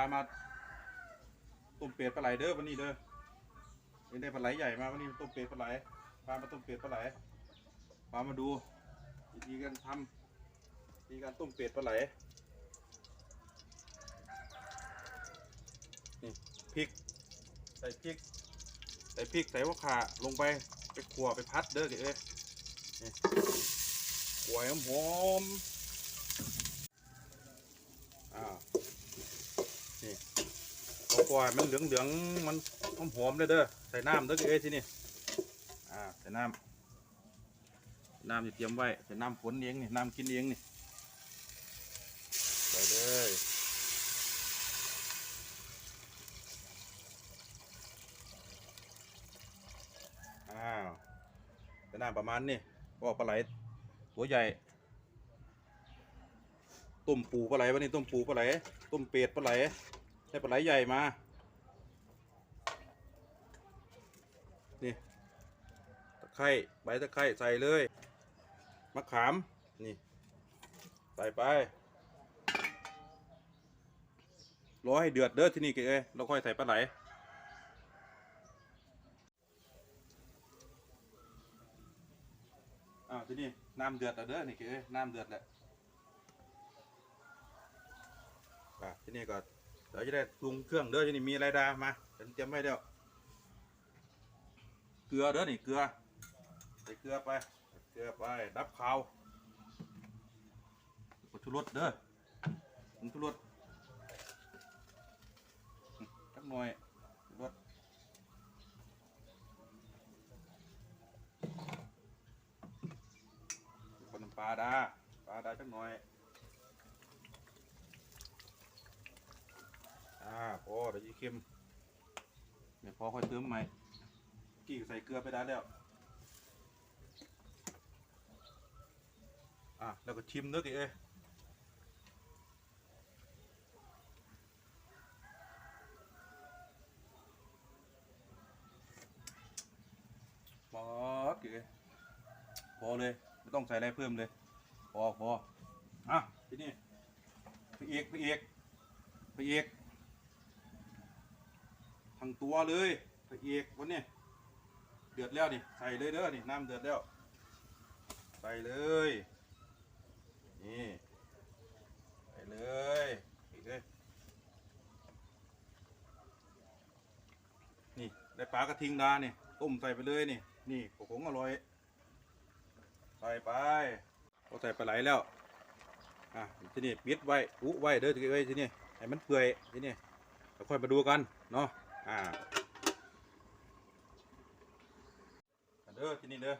าวันนี้จะพามาต้มเป็ดปลาไหลเด้อวันนี้เด้อเป็นได้ปลาไหลใหญ่มาวันนี้ต้มเป็ดปลาไหลพามาต้มเป็ดปลาไหลพามาดูวิธีการทำวิธีการต้มเป็ดปลาไหลนี่พริก ใส่พริก ใส่พริกใส่หัวขาลงไปไปขัวไปพัดเด้อเอ้ยนี่ขัวให้หอมๆอ้าว นี่ เอาปล่อยมันเหลืองเหลืองๆมันหอมหอมเลยเด้อใส่น้ำเด้อเอ้ยที่นี่อ่าใส่น้ำน้ำที่เตรียมไว้ใส่น้ำฝนเองนี่น้ำกินเองนี่ใส่เลยอ้าวใส่น้ำประมาณนี้ก็ปลาไหลตัวใหญ่ต้มปูปลาไหลวันนี้ต้มปูปลาไหลต้มเป็ดปลาไหล ใช้ปลาไหลใหญ่มา นี่ ตะไคร้ใบตะไคร้ใส่เลย มะขาม นี่ ใส่ไป รอให้เดือดเด้อที่นี่เกเอ้เราค่อยใส่ปลาไหลอ้าวที่นี่น้ำเดือดแล้วเด้อนี่เกเอ้น้ำเดือดแล้วอะที่นี่ก็ เดี๋ยวจะได้ปรุงเครื่องเด้อที่นี่มีอะไรดามาฉันเตรียมไว้เดี๋ยวเกลือเด้อนี่เกลือใส่เกลือไปเกลือไปดับขาวผงชูรสเด้อผงชูรสจักหน่อยชูรสคนน้ำปลาดาปลาดาจักหน่อย อ่าพอเดี๋ยวจะเค็มเนี่ยพอค่อยเติมใหม่กี่ใส่เกลือไปได้แล้ว อะแล้วก็ชิมเนื้อกี่เอ้ยพอกี่เอ้ยพอเลย ไม่ต้องใส่อะไรเพิ่มเลย พอพออะทีนี้ไปเอกไปเอกไปเอก อเลยพระเอกวันนี้เดือดแล้วนี่ใส่เลยเด้อนี่น้ำเดือดแล้ว ใส่เลยนี่ใส่เลยอีกเลยนี่ได้ปลากระทิงดาเนี่ยต้มใส่ไปเลยนี่นี่ผงอร่อยใส่ไปพอใส่ปลาไหลแล้วอะทีนี้ปิดไว้อุไว้เด้อทีนี้ไว้ทีนี้ให้มันเปื่อยทีนี้แล้วค่อยมาดูกันเนาะ อ่าเด้อที่นี่เด้อ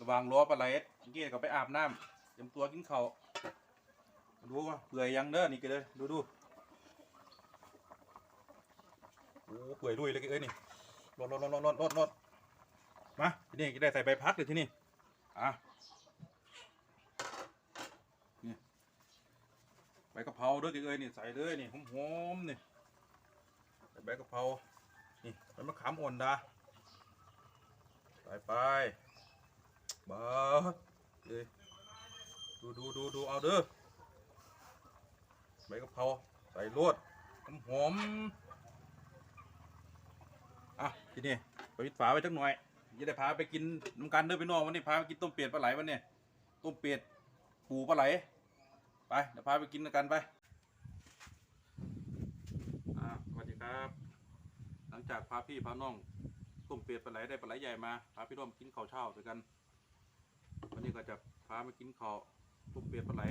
ระวังล้อปลาไหลเมื่อกี้ก็ไปอาบน้ำเตรียมตัวกินข้าวดูว่าเปื่อยยังเด้อนี่ก็เลยดูดูโอ้เปื่อยลุยเลยเอ้ยนี่รดรดรดรดรดรดมาที่นี่จะได้ใส่ใบพัดเลยที่นี่อะนี่ใบกะเพราเด้อเอ้ยนี่ใส่เลยนี่หอมๆนี่ใบกะเพรา มะขามอ่อนดาใส่ไปบิดเลยดูดูดูดูเอาเด้อใบกะเพราใส่รวดหอมหอมอะทีนี้ไปปิดฝาไว้จักหน่อยจะได้พาไปกินน้ำกันเด้อพี่น้องวันนี้พาไปกินต้มเป็ดปลาไหลวันนี้ต้มเป็ดปูปลาไหลไปเดี๋ยวพาไปกินกันไปอ่าสวัสดีครับ หลังจากพาพี่พาน้องต้มเป็ดปลาไหลได้ปลาไหลใหญ่มาพาพี่น้องกินข้าวเช้าด้วยกัน วันนี้ก็จะพามากินข้าวต้มเป็ดปลาไหล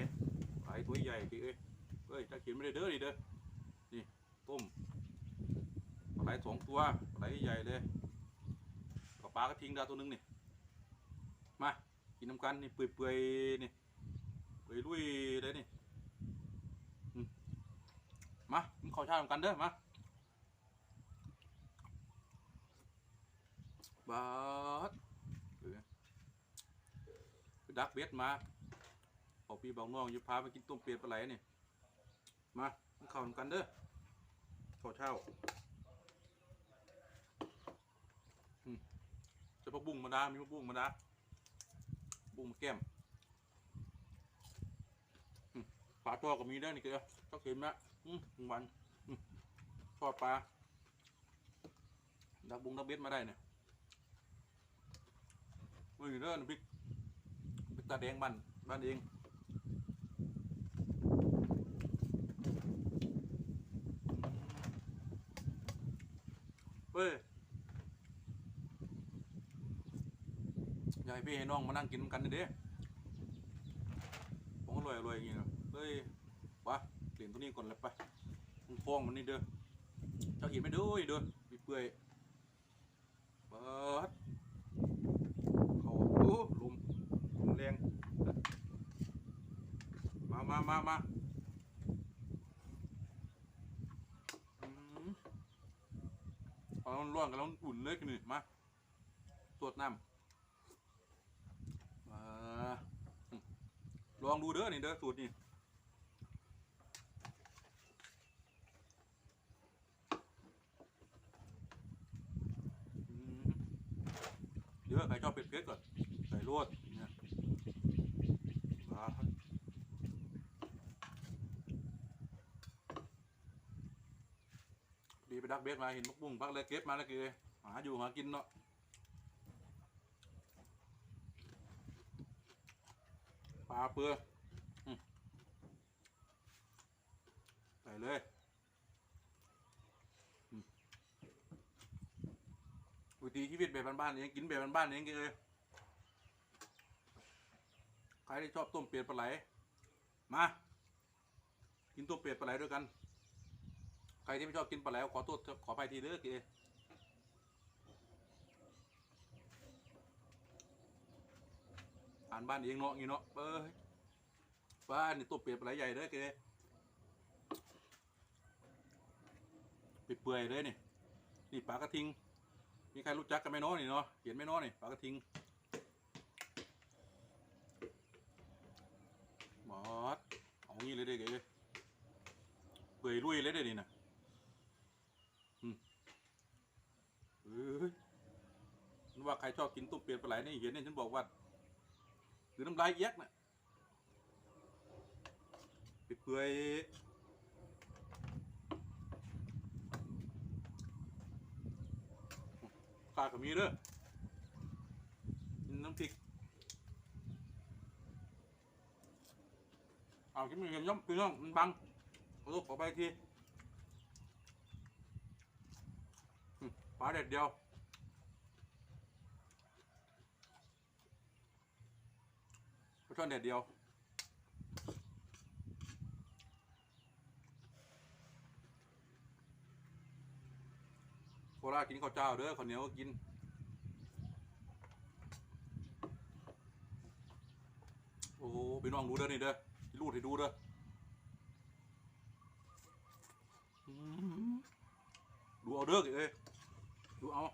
ปลาไหลตัวใหญ่พี่เอ้ยเอ้ยจะกินไม่ได้เด้อนี่เด้อนี่ต้มปลาไหลสองตัวปลาไหลใหญ่เลยกับปลากระทิงดาวตัวหนึงนี่มากินน้ำกันนี่เปื่อยๆนี่เปื่อยลุยเลยนี่มากินข้าวเช้าน้ำกันเด้อมา บาดเออไปดักเบ็ดมาพอพี่บอกน้องอยู่พาไปกินต้มเป็ดปลาไหลนี่มาเข้ากันเด้อข้าวเช้าจะพักบุ้งมาดามีพักบุ้งมาดาบุ้งมาแก้มปลาตัวก็มีได้อนี่เกลือต้องเห็นไหมอืมวันอทอดปลาดักบุ้งดักเบ็ดมาได้เนี่ย อุ้ยเด้อน้ำพริกพริกตาแดงบ้านบ้านเองเฮ้ยอยากให้พี่ให้น้องมานั่งกินกันเด้ผมอร่อยอร่อยอย่างงี้นะเฮ้ยวะเปลี่ยนตัวนี้ก่อนเลยไปมันฟองมันนี่เด้อเจ้าเห็นไมเด้อเด้อมีเปื่อยเปิดเขาโอ้ลมลมแรง มามามามาอืมเอาร้อนๆกันแล้วอุ่นเลยกันนี่มาตรวจน้ำมาอืมลองดูเด้อนี่เด้อสูตรนี่อืมเดี๋ยวใครชอบเผ็ดๆก่อนใส่รวดเนี่ยมา ดักเบสมาเห็นมักบุ้งพักเลยเก็บมาแล้วคือหาอยู่หากินเนาะปลาเปลือยใส่เลยวิถีชีวิตแบบบ้านๆเองกินแบบบ้านๆเองกินเลยใครที่ชอบต้มเป็ดปลาไหลมา กินต้มเป็ดปลาไหลด้วยกัน รที่ไม่ชอบกินปลาไหลขอโทษขอไปทีเด้อกินอ่านบ้านเองเนาะงี้เนาะเอ้ยบ้านนี่ต้มเป็ดปลาไหลใหญ่เด้อกินเปื่อยเลยนี่นี่ปลากระทิง มีใครรู้จักกันไหมเน้อนี่เนาะเห็นไหมเน้อนี่ปลากระทิงหมอดเอางี้เลยเด้เก๋เปื่อยลุยเลยเด้นี่นะอืมเอ้ย นึกว่าใครชอบกินต้มเปลี่ยนปลาไหลนี่เห็นเนี่ยฉันบอกว่าหรือน้ำลายเอียกน่ะเปื่อยๆข้าก็มีเด้อน้ำพริกเอากินม่เห็นย่อมพี่น้องมันบังขอโทษขอไปทีอืม ปลาเด็ดเดียว ปลาช่อนเด็ดเดียว โคราชกินข้าวเจ้าเด้อข้าวเหนียวก็กิน โอ้โหพี่น้องดูเด้อนี่เด้อที่รูดให้ดูเด้อดูเอาเด้อเอ้ย ดูเอา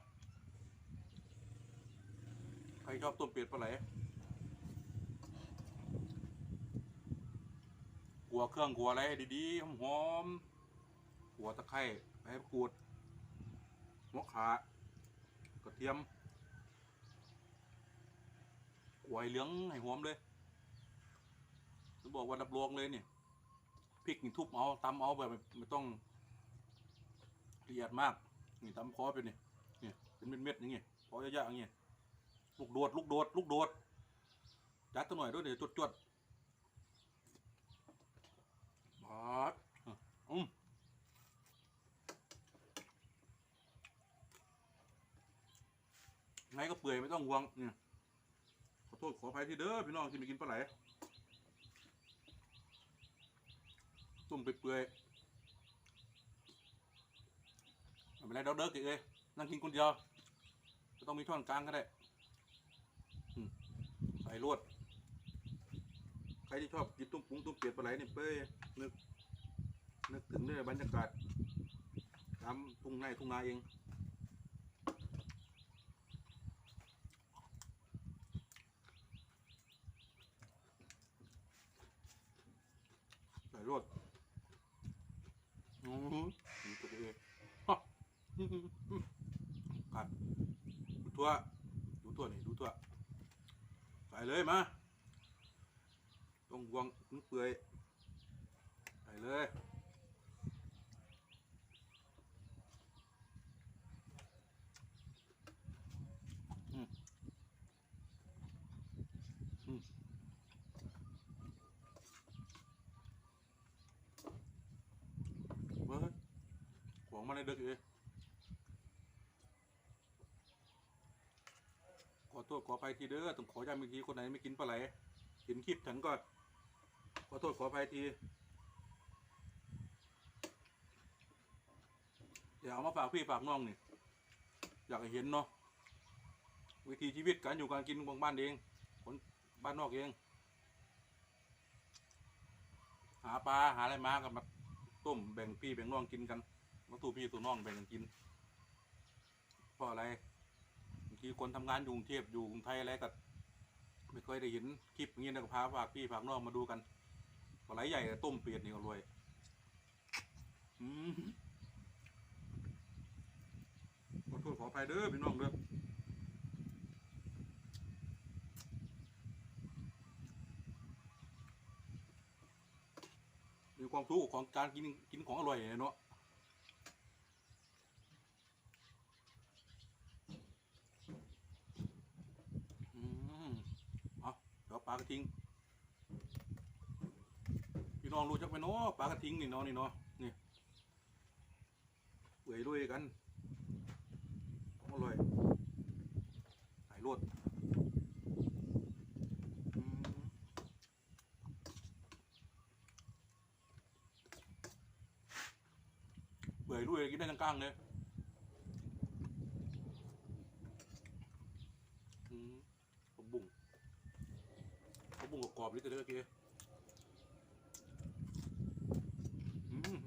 ใครชอบต้มเป็ดปลาไหลกัวเครื่องกัวอะไรดีๆ หอมๆกัวตะไคร้ใบมะกรูดหัวขากระเทียมกวให้เหลืองให้หอมเลยจะบอกว่ารับรองเลยเนี่ยพริกนี่ทุบเอาตำเอาแบบไม่ต้องละเอียดมาก นี่ตำคอเป็นนี่นี่ เป็นเม็ดๆอย่างเงี้ยพอเยอะๆอย่างเงี้ยลูกโดดลูกโดดลูกโดดจัดตัวหน่อยด้วยเดี๋ยวจวดๆบาดอืมไงก็เปื่อยไม่ต้องห่วงเนี่ยขอโทษขออภัยที่เด้อพี่น้องที่ไม่กินปลาไหลตุ่มไปเปื่อยไม่เป็นไรเด้อเด้อกิเอ้ นั่งกินคนเดียวจะต้องมีช้อนกลางก็ได้ใส่รวด ใครที่ชอบกินตุ้มปุ้งตุ้มเปียกปลาไหลนี่เป้ยนึกนึกถึงเนี่ยบรรยากาศตามทุ่งไร่ทุ่งนาเอง ใส่รวดอือหือดูตัวเองฮะอื้อหืออื้อกัดดูตัว ดูตัวนี่ดูตัว ใส่เลยมาต้องวางถึงเปื่อยใส่เลย ของมาในด็กเอขอโทษขออภัยทีเด้อต้องขอย้ำอีกทีคนไหนไม่กินปลาไหลเห็นคลิปฉันก็ขอโทษขออภัยทีเดี๋ยวเอามาฝากพี่ฝากน้องนี่อยากเห็นเนาะวิธีชีวิตการอยู่การกินของบ้านเองคนบ้านนอกเอง หาปลาหาอะไรมากันมาต้มแบ่งพี่แบ่งน้องกินกัน มาตู่พี่ตู่น้องแบ่งกันกินเพราะอะไรบางทีคนทำงานอยู่กรุงเทพอยู่กรุงไทยอะไรก็ไม่ค่อยได้เห็นคลิปอย่างนี้นะก็พาฝากพี่ฝากน้องมาดูกันปลาไหลใหญ่ต้มเปียดนี่ก็รวยอืมขอโทษขออภัยเด้อพี่น้องเด้อมีความรู้ของการกินกินของอร่อยเนาะอืมเอาเดี๋ยวปลาก ระทิงพี่น้องรู้จักไหมเนาะปลากระทิงนี่เนาะนี่เนาะนี่เปื่อยด้วยกันอร่อยสายรวดอืม เปื่อยด้วยกินได้ทั้งกลางเลยอืมผักบุ้งผักบุ้งกรอบๆนี่จะได้โอเคอืม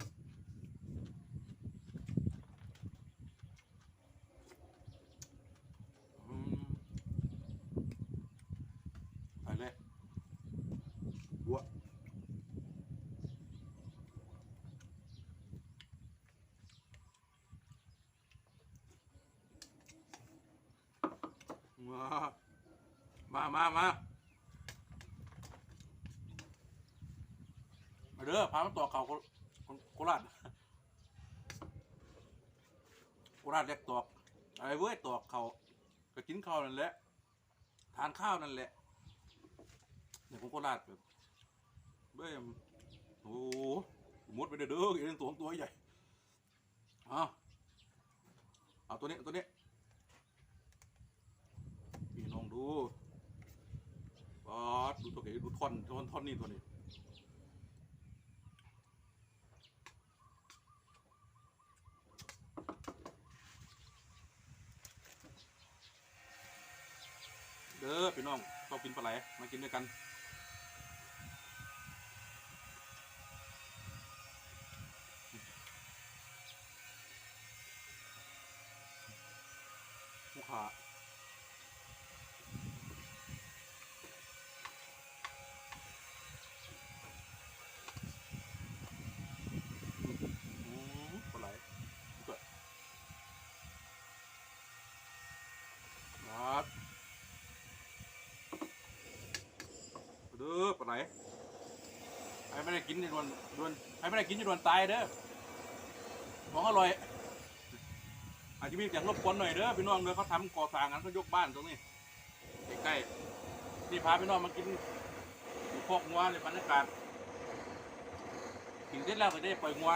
อืมไปเลยบัว มามามามามาเด้อพามาต่อเขาโคโคราชโคราชเรียกตอกอะไรเว้ยตอกเขาก็กินข้าวนั่นแหละทานข้าวนั่นแหละเนี่ยของโคราชแบบเบ้ยโอ้โหมุดไปเด้อเด้อเอ็นตัวตัวใหญ่เอาเอาตัวนี้ตัวนี้ ดูปอดดูตัวเก๋ดูท่อนท่อนท่อนนี่ตัวนี้เด้อพี่น้องชอบกินปลาไหลมากินด้วยกันลูกค้า อืมปลาไหลก็ครับเด้อปลาไหลใคร ไม่ได้กินจะโดนโดนใครไม่ได้กินจะโดนตายเด้อของอร่อย อาจจะมีเสียงรบกวนหน่อยเด้อพี่น้องเด้อเขาทำก่อสร้างกันเขายกบ้านตรงนี้ใกล้ๆนี่พาพี่น้องมากินอยู่พอกงัวในบรรยากาศกินเสร็จแล้วก็ได้ปล่อยงัว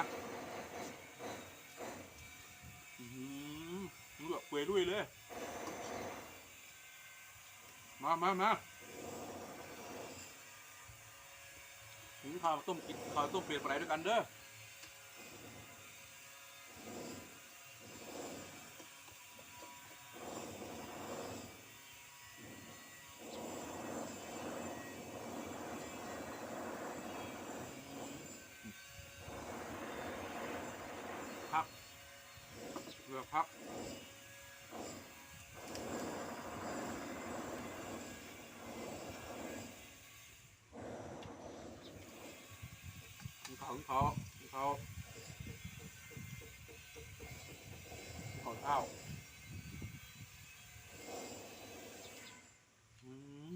อืมเลือเปื่อยด้วยเลย มามามาถึง ข้าวต้มกินข้าวต้มเปลี่ยนไปด้วยกันเด้อ เขาเขาเขาเขาเท้าอืม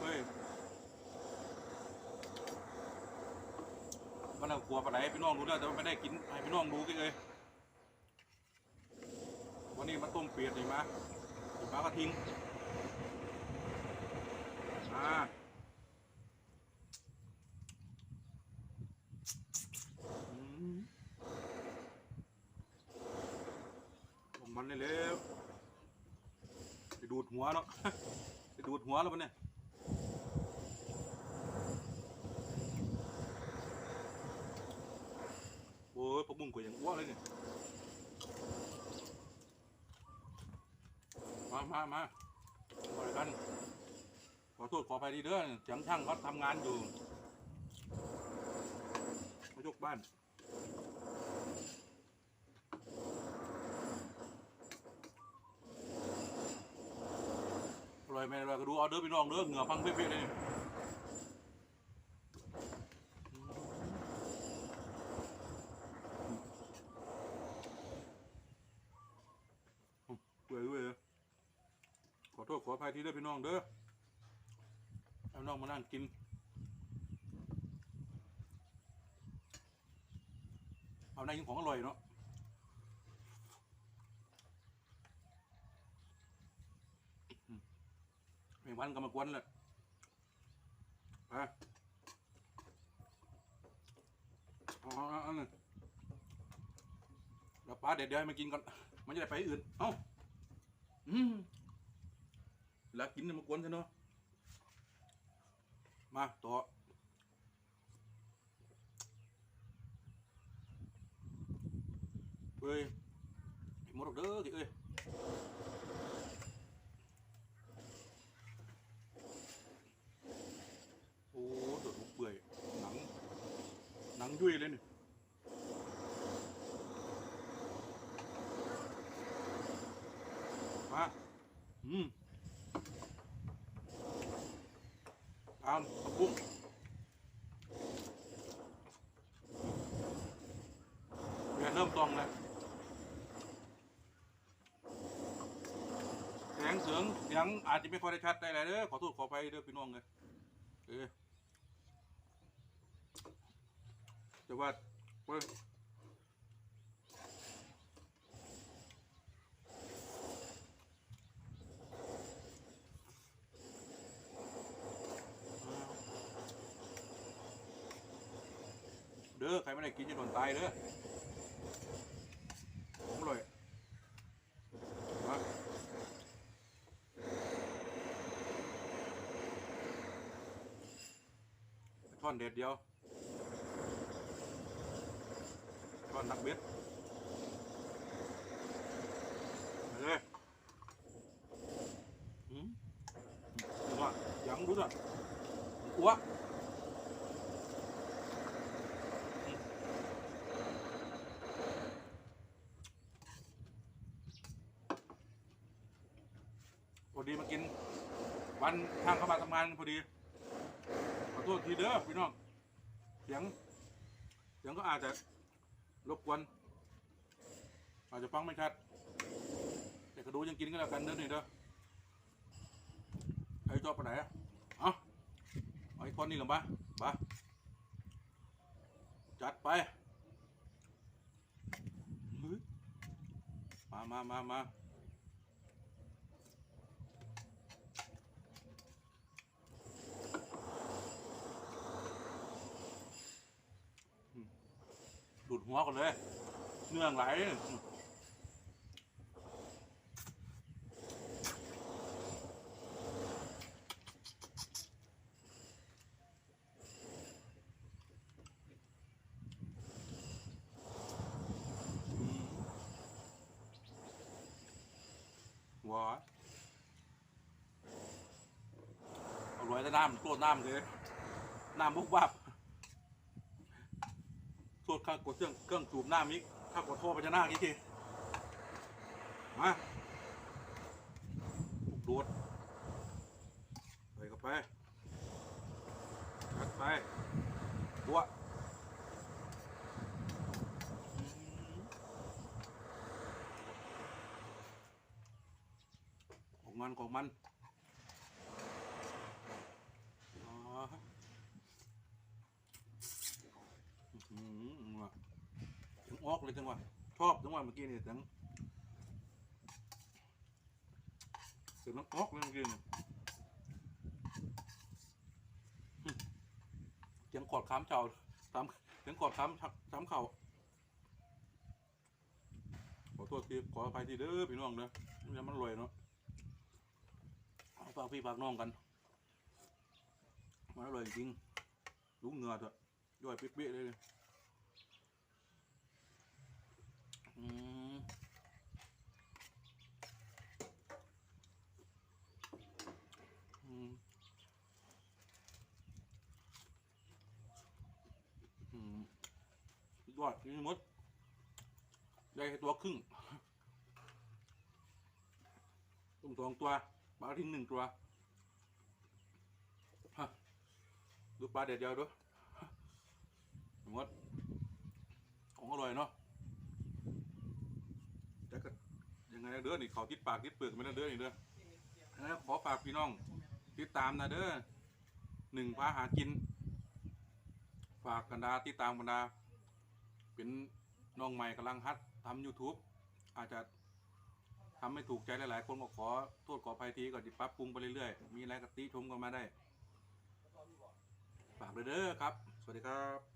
เฮ้ยมันเอากลัวปลาไหลพี่น้องรู้แล้วแต่ว่าไม่ได้กินให้พี่น้องดูกันเลยวันนี้มาต้มเปียดนี่มาปลากระ ลงมันเลยเล้วไปดูดหัวแล้วไปดูดหัวแล้วมันเนี่ยโอ้ยปลาบุ้งกว่ยังอ้วนเลยเนี่ย มามามาไปกัน ขอโทษขอไปดีเด้อเสียงช่างเขาทำงานอยู่มายกบ้าน อร่อยไหมอร่อยก็ดูเอาเด้อพี่น้องเด้อเหงื่อพังเป๊ะๆเลยนี่เว้ยเว้ยขอโทษขออภัยที่เด้อพี่น้องเด้อ เอาน้องมานั่งกินเอาในกินของอร่อยเนาะไม่วันก็มากวนแหละไปเอาเออาเอาหนึ่งแล้วป้าเดี๋ยวเดี๋ยวให้มันกินก่อน มันจะได้ไปอื่น เอ้า อืมแล้วกินเนี่ยมากวนซะเนาะ มาต่อเฮ้ยหมดแล้วเด้อกี่เอ้ย โอ้โดดลูกเปื่อย หนัง หนังยุ่ยเลยนี่ มา อืมตามกระปุ้งเรียนเริ่มตรงเลยเสียงเสียงเสียงอาจจะไม่ค่อยได้ชัดได้เลยเด้อขอโทษขอไปเด้อพี่น้องเลยเออจะว่าเว้ย ด้อใครไม่ได้กินจะโดนตายเด้อผมเลยท่อนเด็ดเดียวท่อนนักเบ็ดมาเลยอืมดูว่ายังดูน่ะอ้วกอืมพอ ดีมากิน วันทางเข้ามาทำงานพอดี ขอโทษทีเด้อพี่น้อง เสียง เสียงก็อาจจะรบกวนอาจจะฟังไม่ชัด แต่ก็ดูยังกินก็แล้วกันเด้อนี่เด้อใครชอบไปไหนอะเอาเอไอ้คนนี้หรือปะปะจัดไปมามามามา วก่อนเลย เนื่องไหลหัวเอารวยแต่น้ำตัวน้ำเลยน้ำบุกบับ สวดข้างกดเครื่องเครื่องสูบหน้ำอีกข้ากดท่อไปจะหน้าอีกทีมาลูกโดดไปเข้าไปชัดไปตัวของมันของมันอ๋อ อืมว่ะถึงออก เลยจังหวะชอบจังหวะเมื่อกี้นี่ถึงถึงน้ำออกเลยเมื่อกี้เนี่หึเสียงกอดค้ำเจ้าทำเสียงกอดค้ำช้ำเข่าขอโทษทีขออภัยทีเด้อพี่น้องเด้อไม่งั้นมันรวยเนาะฝากพี่ฝากน้องกันมันอร่อยจริงรู้เงือเถอะย่อยเป๊ะๆเลยเลย อืมอืมอืมยอดนี่มดได้แค่ตัวครึ่งต้มสองตัวปลาทิ้งหนึ่งตัวฮะดูปลาเด็ดเดียวด้วยมดของอร่อยเนาะแต่ก็ ยังไงนะเด้อนี่เขาติดปากติดเปลือกไม่ได้เด้อนี่เด้อแล้วขอฝากพี่น้อง ติดตามนะเด้อหนึ่งพาหากิน ฝากกันดาติดตามกันดา เป็นน้องใหม่กำลังฮัดทำ YouTube อาจจะทำไม่ถูกใจหลายๆ คนก็ขอโทษขออภัยทีก่อนที่ปรับปรุงไปเรื่อยๆ มีอะไรก็ติชมกันมาได้ ฝากเลยเด้อครับ สวัสดีครับ